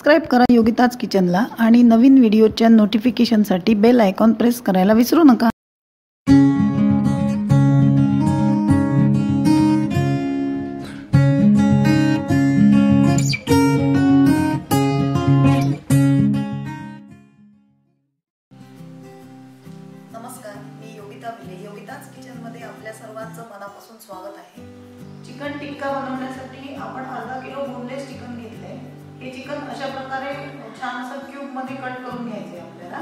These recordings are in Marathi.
सबस्क्राईब करा योगिताज किचनला आणि नवीन व्हिडिओच्या नोटिफिकेशनसाठी बेल आयकॉन प्रेस करायला विसरू नका. नमस्कार मी योगिता भिले. योगिताज किचनमध्ये आपल्या सर्वांचं मनापासून स्वागत आहे. चिकन टिक्का बनवण्यासाठी आपण अर्धा किलो बोनलेस चिकन घेतलंय हे चिकन अशा प्रकारे छान असं क्यूबमध्ये कट करून घ्यायचे आपल्याला.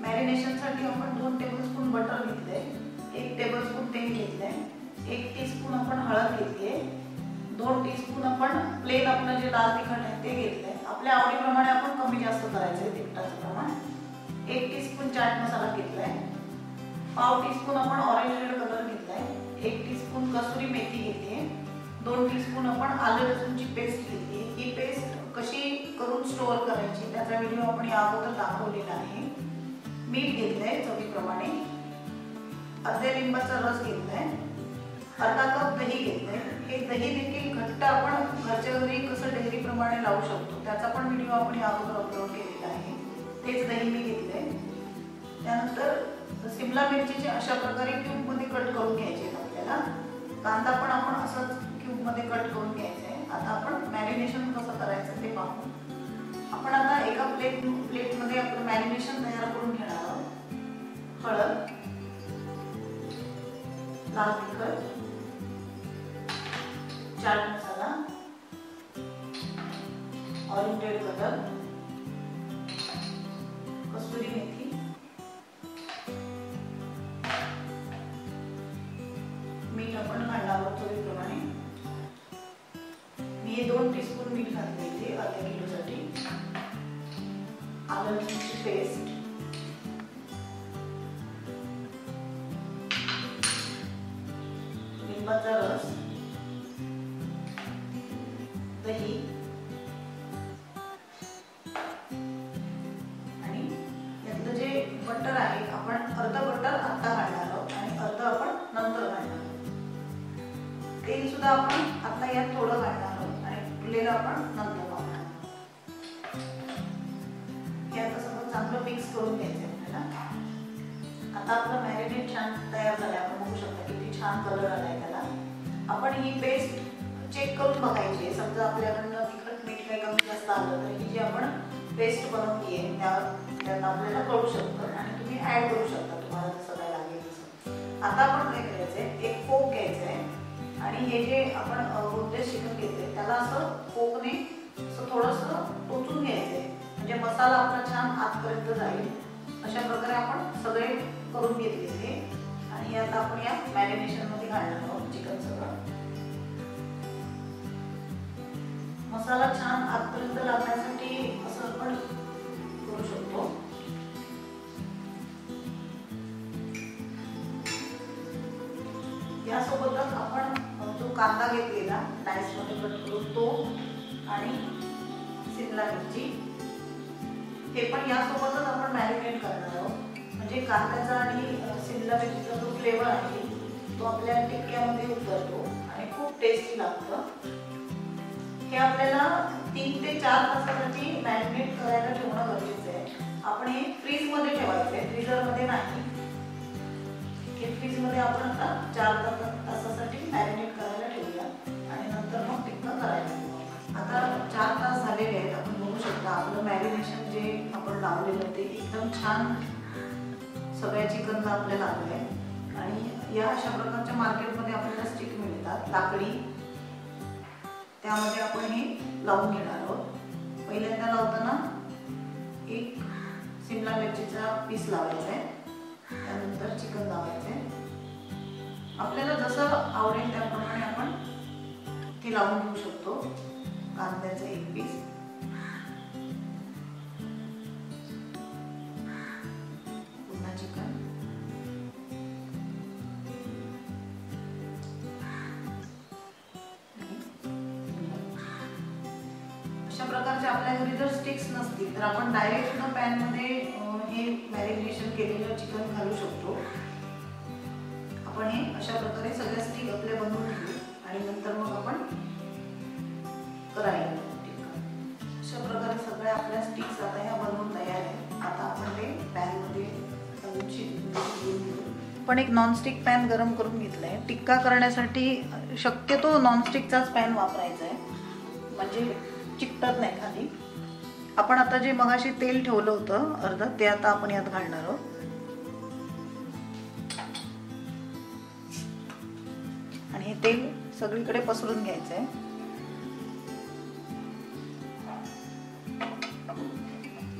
मॅरिनेशनसाठी आपण दोन टेबलस्पून बटर घेतलंय एक टेबलस्पून तेल घेतलंय. एक टीस्पून आपण हळद घेतली दोन टीस्पून आपण प्लेन आपलं जे लाल तिखट आहे ते घेतलंय. आपल्या आवडीप्रमाणे आपण कमी जास्त करायचंय तिखटाचं प्रमाण. एक टीस्पून चाट मसाला घेतलाय. पाव टीस्पून आपण ऑरेंज रेड कलर घेतलाय. एक टीस्पून कसुरी मेथी घेतली दोन टीस्पून आपण आलं लसूणची पेस्ट घेतली ही पेस्ट कशी करून स्टोअर करायची त्याचा व्हिडिओ आपण या अगोदर दाखवलेला आहे. मीठ घेतलंय चवीप्रमाणे. अर्ध्या लिंबाचा रस घेतलाय. अर्धा कप दही घेतलंय. हे दही देखील घट्ट आपण घरच्या घरी कसं डेअरीप्रमाणे लावू शकतो त्याचा पण व्हिडिओ आपण या अगोदर अपलोड केलेला आहे. तेच दही मी घेतलंय. त्यानंतर सिमला मिरचीचे अशा प्रकारे क्यूबमध्ये कट करून घ्यायचे आपल्याला. कांदा पण आपण असंच क्यूबमध्ये कट करून घ्यायचा आता आपण मॅरिनेशन कसं करायचं ते पाहू. आपण आता एका प्लेट प्लेटमध्ये आपलं मॅरिनेशन तयार करून घेणार आहोत. हळद लाल तिखट chaat masala orange red colour kasuri methi दोन टीस्पून मीठ घातले इथे अर्ध्या किलोसाठी. आलं पेस्ट मिक्स करून घ्यायचं आपल्याला आता आपलं मॅरिनेट छान तयार झालंय आपण बघू शकता किती छान कलर आलाय त्याला. आपण ही पेस्ट चेक करून बघायची समजा आपल्याकडनं तिखट मीठ काही कमी जास्त आलं तर ही जी आपण पेस्ट बनवली आहे त्या त्यात आपल्याला कळू शकतं आणि तुम्ही ऍड करू शकता तुम्हाला जसं काय लागेल तसं. आता आपण काय करायचंय एक फोक घ्यायचं आहे आणि हे जे आपण बोनलेस शिकून घेतले त्याला असं फोकने असं थोडंसं टोचून घ्यायचंय. म्हणजे मसाला आपला छान आतपर्यंत जाईल. अशा प्रकारे आपण सगळे करून घेतलेले आणि आता आपण या मॅरिनेशनमध्ये घालणार आहोत चिकन सगळं. मसाला छान आतपर्यंत लागण्यासाठी असं आपण करू शकतो. यासोबतच आपण जो कांदा घेतलेला डायसमध्ये कट करून तो आणि शिमला मिरची. ते पण यासोबतच आपण मॅरिनेट करणार आहोत. म्हणजे कांद्याचा आणि सिमला मिरचीचा जो फ्लेवर आहे तो आपल्या टिक्क्यामध्ये उतरतो आणि खूप टेस्टी लागतं. हे आपल्याला तीन ते चार तासासाठी मॅरिनेट करायला ठेवणं गरजेचं आहे. आपण हे फ्रीजमध्ये ठेवायचं आहे. फ्रीजरमध्ये नाही. हे फ्रीजमध्ये आपण आता चार तासासाठी मॅरिनेट लावलेलं ते एकदम छान सगळ्या चिकन आपल्याला लागलं आहे आणि या अशा प्रकारच्या मार्केटमध्ये आपल्याला स्टिक मिळतात लाकडी. त्यामध्ये आपण हे लावून घेणार आहोत. पहिल्यांदा लावताना एक शिमला मिरचीचा पीस लावायचा आहे. त्यानंतर चिकन लावायचं आहे. आपल्याला जसं आवडेल त्याप्रमाणे आपण ते लावून घेऊ शकतो. कांद्याचं एक पीस. प्रकारचे आपल्या घरी जर स्टिक्स नसतील तर आपण डायरेक्ट सुद्धा पॅनमध्ये हे मॅरिनेशन केलेलं चिकन घालू शकतो. आपण हे अशा प्रकारे सगळ्या स्टिक आपले बनवून घेऊ आणि नंतर मग आपण करायला अशा प्रकारे सगळ्या आपल्या स्टिक्स आता ह्या बनवून तयार आहेत. आता आपण ते पॅनमध्ये म्हणजे पण एक नॉनस्टिक पॅन गरम करून घेतलं आहे टिक्का करण्यासाठी शक्यतो नॉनस्टिकचाच पॅन वापरायचा आहे. म्हणजे चिकटत नाही खाली. आपण आता जे मगाशी तेल ठेवलं होतं अर्ध ते आता आपण यात घालणार आहोत. आणि हे तेल सगळीकडे पसरून घ्यायचं आहे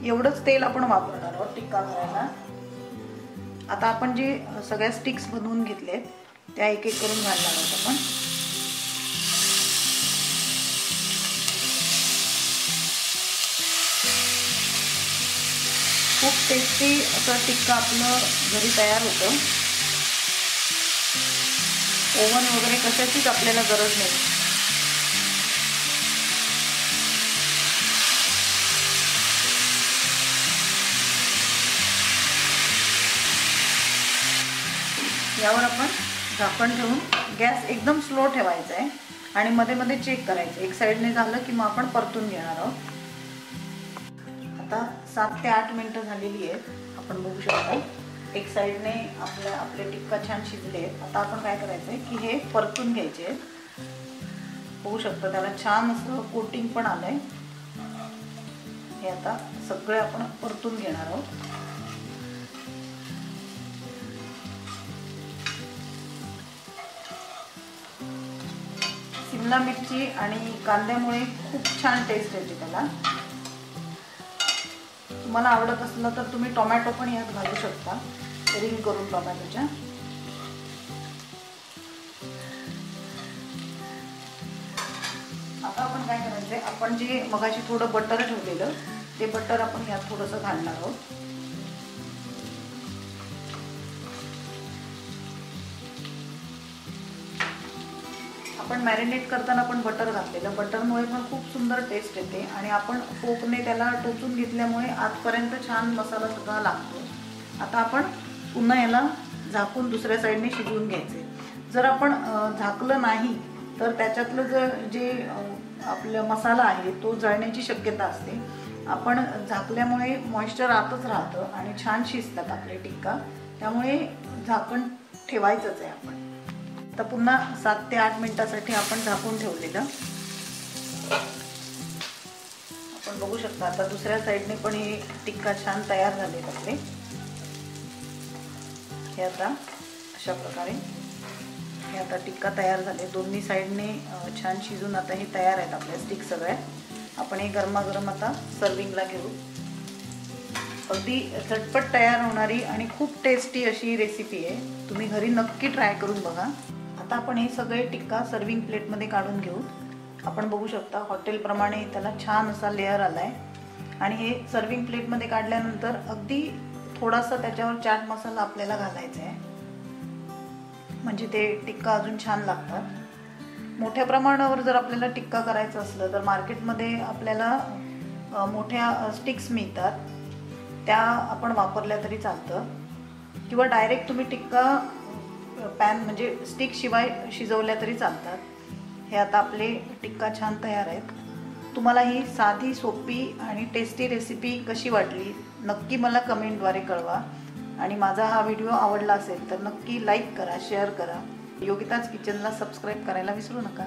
एवढंच तेल आपण वापरणार आहोत टिक्का करायला. आता आपण जे सगळ्या स्टिक्स बनवून घेतलेत त्या एक एक करून घालणार आहोत आपण. खूप टेस्टी असं टिक्का आपलं घरी तयार होतं. ओव्हन वगैरे कशाचीच आपल्याला गरज नाही. यावर आपण झाकण ठेवून गॅस एकदम स्लो ठेवायचा आहे आणि मध्ये मध्ये चेक करायचं एक साईडने झालं की मग आपण परतून घेणार आहोत. आता सात ते आठ मिनटं झालेली आहेत. आपण बघू शकतो. एक साईडने आपल्या आपले टिक्का छान शिजले आहेत. आता आपण काय करायचं आहे की हे परतून घ्यायचे आहेत. बघू शकतो त्याला छान असं कोटिंग पण आलंय. हे आता सगळे आपण परतून घेणार आहोत. शिमला मिरची आणि कांद्यामुळे खूप छान टेस्ट येते त्याला. तुम्हाला आवडत असलं तर तुम्ही टोमॅटो पण यात घालू शकता. रिंग करून टोमॅटोच्या आता आपण काय करायचंय आपण जे मगाशी थोडं बटर ठेवलेलं ते बटर आपण यात थोडंसं घालणार आहोत. आपण मॅरिनेट करताना आपण बटर घातलेलं. बटरमुळे पण खूप सुंदर टेस्ट येते आणि आपण फोकने त्याला टोचून घेतल्यामुळे आजपर्यंत छान मसाला सगळा लागतो. आता आपण पुन्हा याला झाकून दुसऱ्या साईडने शिजवून घ्यायचे. जर आपण झाकलं नाही तर त्याच्यातलं जर जे आपलं मसाला आहे तो जळण्याची शक्यता असते. आपण झाकल्यामुळे मॉइश्चर आतच राहतं आणि छान शिजतात आपले टिक्का. त्यामुळे झाकण ठेवायचंच आहे आपण. आता पुन्हा सात ते आठ मिनिटासाठी आपण झाकून ठेवलेलं. आपण बघू शकता आता दुसऱ्या साईडने पण हे टिक्का छान तयार झाले आपले हे आता अशा प्रकारे हे आता टिक्का तयार झाले. दोन्ही साईडने छान शिजून आता हे तयार आहेत आपल्या स्टिक सगळ्या. आपण हे गरमागरम आता सर्विंगला घेऊ. अगदी झटपट तयार होणारी आणि खूप टेस्टी अशी रेसिपी आहे. तुम्ही घरी नक्की ट्राय करून बघा. आता आपण हे सगळे टिक्का सर्विंग प्लेटमध्ये काढून घेऊ. आपण बघू शकता हॉटेलप्रमाणे त्याला छान असा लेअर आला आहे आणि हे सर्विंग प्लेटमध्ये काढल्यानंतर अगदी थोडासा त्याच्यावर चाट मसाला आपल्याला घालायचा आहे. म्हणजे ते टिक्का अजून छान लागतात. मोठ्या प्रमाणावर जर आपल्याला टिक्का करायचं असलं तर मार्केटमध्ये आपल्याला मोठ्या स्टिक्स मिळतात. त्या आपण वापरल्या तरी चालतं. किंवा डायरेक्ट तुम्ही टिक्का पॅन म्हणजे स्टिक शिवाय शिजवल्या तरी चालतात. हे आता आपले टिक्का छान तयार आहेत. तुम्हाला ही साधी सोपी आणि टेस्टी रेसिपी कशी वाटली नक्की मला कमेंटद्वारे कळवा. आणि माझा हा व्हिडिओ आवडला असेल तर नक्की लाईक करा शेअर करा. योगिताच किचनला सबस्क्राईब करायला विसरू नका.